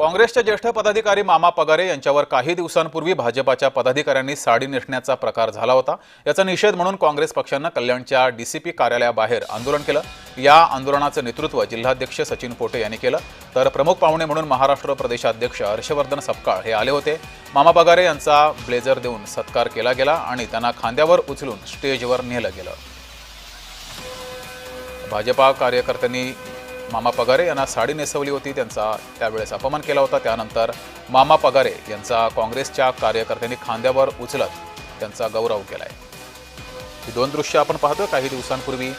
काँग्रेसचे ज्येष्ठ पदाधिकारी मामा पगारे यांच्यावर काही दिवसांपूर्वी भाजपाच्या पदाधिकाऱ्यांनी साडी नेसण्याचा प्रकार झाला होता. याचा निषेध म्हणून काँग्रेस पक्षानं कल्याणच्या डीसीपी कार्यालयाबाहेर आंदोलन केलं. या आंदोलनाचं नेतृत्व जिल्हाध्यक्ष सचिन पोटे यांनी केलं. तर प्रमुख पाहुणे म्हणून महाराष्ट्र प्रदेशाध्यक्ष हर्षवर्धन सपकाळ हे आले होते. मामा पगारे यांचा ब्लेझर देऊन सत्कार केला गेला आणि त्यांना खांद्यावर उचलून स्टेजवर नेलं गेलं. भाजपा कार्यकर्त्यांनी मामा पगारे यांना साडी नेसवली होती त्यांचा त्यावेळेस अपमान केला होता. त्यानंतर मामा पगारे यांचा काँग्रेसच्या कार्यकर्त्यांनी खांद्यावर उचलत त्यांचा गौरव केला आहे ही दोन दृश्य आपण पाहतोय काही दिवसांपूर्वी.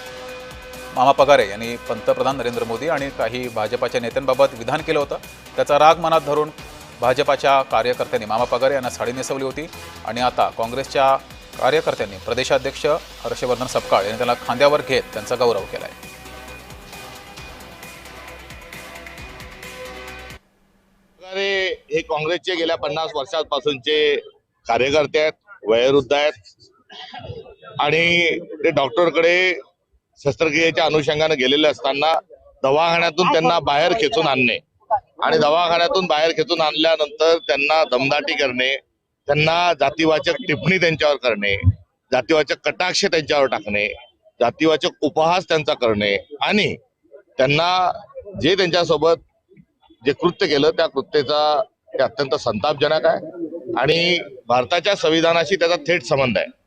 मामा पगारे यांनी पंतप्रधान नरेंद्र मोदी आणि काही भाजपाच्या नेत्यांबाबत विधान केलं होतं. त्याचा राग मनात धरून भाजपाच्या कार्यकर्त्यांनी मामा पगारे यांना साडी नेसवली होती आणि आता काँग्रेसच्या कार्यकर्त्यांनी प्रदेशाध्यक्ष हर्षवर्धन सपकाळ यांनी त्याला खांद्यावर घेत त्यांचा गौरव केला आहे हे काँग्रेसचे गेल्या पन्नास वर्षांपासूनचे कार्यकर्ते आहेत वयोवृद्ध आहेत. आणि ते डॉक्टरकडे शस्त्रक्रियेच्या अनुषंगाने गेलेले असताना दवाखान्यातून त्यांना बाहेर खेचून आणणे आणि दवाखान्यातून बाहेर खेचून आणल्यानंतर त्यांना दमदाटी करणे त्यांना जातीवाचक टिप्पणी त्यांच्यावर करणे जातीवाचक कटाक्ष त्यांच्यावर टाकणे जातीवाचक उपहास त्यांचा करणे आणि त्यांना जे त्यांच्यासोबत जे कृत्य केलं त्या कृत्याचा ते अत्यंत संतापजनक आहे. आणि भारताच्या संविधानाशी त्याचा थेट संबंध आहे.